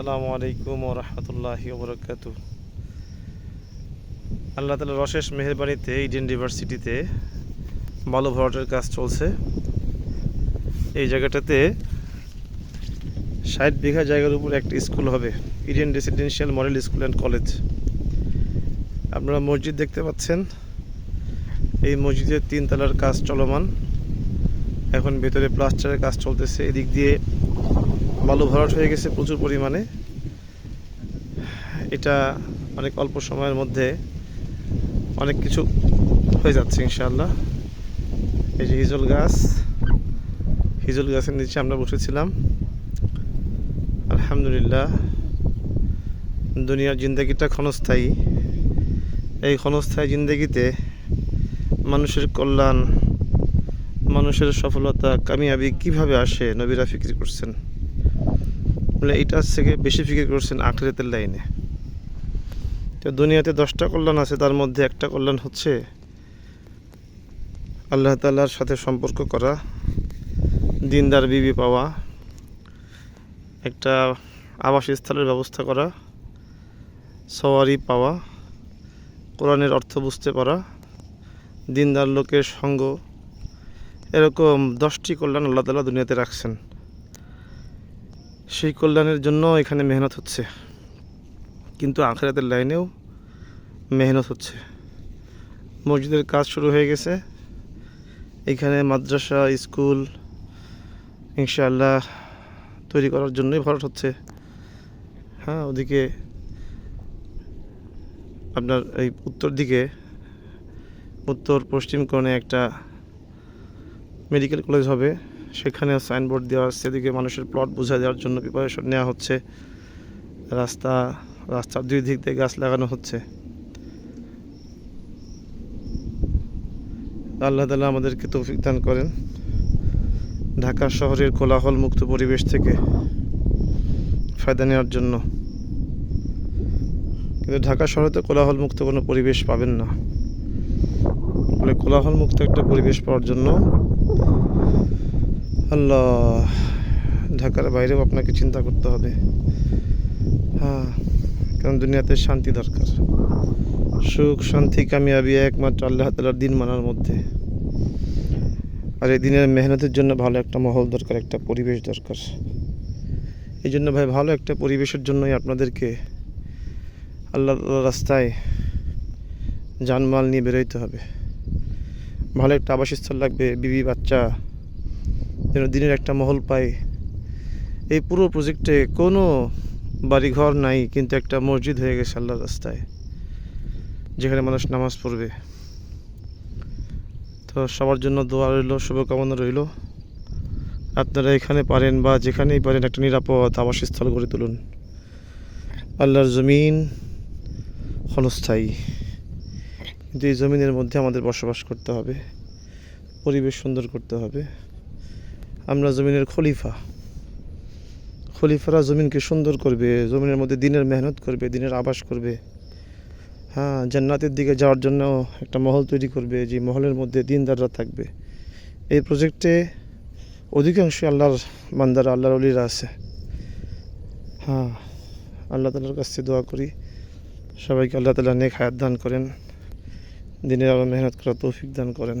আসসালামু আলাইকুম ও রহমতুল্লাহি ওবরাকাত আল্লাহ তালার অশেষ মেহরবানিতে ইডেন ইউনিভার্সিটিতে বালু ভরাটের কাজ চলছে। এই জায়গাটাতে ষাট বিঘা জায়গার উপর একটি স্কুল হবে Eden residential model school and college আপনারা মসজিদ দেখতে পাচ্ছেন। এই মসজিদের তিন তলার কাজ চলমান। এখন ভেতরে প্লাস্টারের কাজ চলতেছে। এদিক দিয়ে বালু ভরাট হয়ে গেছে প্রচুর পরিমাণে। এটা অনেক অল্প সময়ের মধ্যে অনেক কিছু হয়ে যাচ্ছে ইনশাআল্লাহ। এই যে হিজল গাছ, হিজল গাছের নিচে আমরা বসেছিলাম। আলহামদুলিল্লাহ, দুনিয়ার জিন্দগিটা ক্ষণস্থায়ী। এই ক্ষণস্থায়ী জিন্দগিতে মানুষের কল্যাণ, মানুষের সফলতা, কামিয়াবি কীভাবে আসে নবীরা ফিক্রি করছেন? বলে এটার থেকে বেশি ফিকির করছেন আখরেতের লাইনে। তো দুনিয়াতে দশটা কল্যাণ আছে, তার মধ্যে একটা কল্যাণ হচ্ছে আল্লাহ তাল্লাহর সাথে সম্পর্ক করা, দিনদার বিবি পাওয়া, একটা আবাসস্থলের ব্যবস্থা করা, সওয়ারি পাওয়া, কোরআনের অর্থ বুঝতে পারা, দিনদার লোকের সঙ্গ, এরকম দশটি কল্যাণ আল্লাহ তালা দুনিয়াতে রাখছেন। সেই কল্যাণের জন্য এখানে মেহনত হচ্ছে। কিন্তু আখেরাতের লাইনেও মেহনত হচ্ছে। মসজিদের কাজ শুরু হয়ে গেছে। এখানে মাদ্রাসা, স্কুল ইনশাআল্লাহ তৈরি করার জন্যই ভরাট হচ্ছে। হ্যাঁ ওদিকে আপনার এই উত্তর দিকে, উত্তর পশ্চিম কোণে একটা মেডিকেল কলেজ হবে। সেখানে সাইনবোর্ড দেওয়া আছে, এদিকে মানুষের প্লট বোঝা দেওয়ার জন্য প্রিপারেশন নেওয়া হচ্ছে। রাস্তা রাস্তার দুই দিক দিয়ে গাছ লাগানো হচ্ছে। আল্লাহ তালা আমাদেরকে তৌফিক দান করেন। ঢাকা শহরের কোলাহল মুক্ত পরিবেশ থেকে ফায়দা নেওয়ার জন্য। কিন্তু ঢাকা শহরে তো কোলাহল মুক্ত কোনো পরিবেশ পাবেন না। কোলাহল মুক্ত একটা পরিবেশ পাওয়ার জন্য আল্লাহ, ঢাকার বাইরেও আপনাকে চিন্তা করতে হবে। হ্যাঁ কারণ দুনিয়াতে শান্তি দরকার। সুখ, শান্তি, কামিয়াবি একমাত্র আল্লাহ তালার দিন মানার মধ্যে। আর এই দিনের মেহনতের জন্য ভালো একটা মহল দরকার, একটা পরিবেশ দরকার। এই জন্য ভাই, ভালো একটা পরিবেশের জন্যই আপনাদেরকে আল্লাহ রাস্তায় জানমাল নিয়ে বেরোইতে হবে। ভালো একটা আবাসস্থল লাগবে, বিবি, বাচ্চা যেন দিনের একটা মহল পাই। এই পুরো প্রজেক্টে কোনো বাড়িঘর নাই, কিন্তু একটা মসজিদ হয়ে গেছে আল্লাহর রাস্তায়, যেখানে মানুষ নামাজ পড়বে। তো সবার জন্য দোয়া রইল, শুভকামনা রইল। আপনারা এখানে পারেন বা যেখানেই পারেন একটা নিরাপদ আবাসস্থল গড়ে তুলুন। আল্লাহর জমিন ক্ষণস্থায়ী। কিন্তু এই জমিনের মধ্যে আমাদের বসবাস করতে হবে, পরিবেশ সুন্দর করতে হবে। আমরা জমিনের খলিফা। খলিফারা জমিনকে সুন্দর করবে, জমিনের মধ্যে দিনের মেহনত করবে, দিনের আবাস করবে। হ্যাঁ জান্নাতের দিকে যাওয়ার জন্য একটা মহল তৈরি করবে, যে মহলের মধ্যে দিনদাররা থাকবে। এই প্রজেক্টে অধিকাংশই আল্লাহর বান্দারা, আল্লাহর অলিরা আছে। হ্যাঁ আল্লাহ তালার কাছে দোয়া করি। সবাইকে আল্লাহ তালা নেক হায়াত দান করেন, দিনের আরও মেহনত করা তৌফিক দান করেন।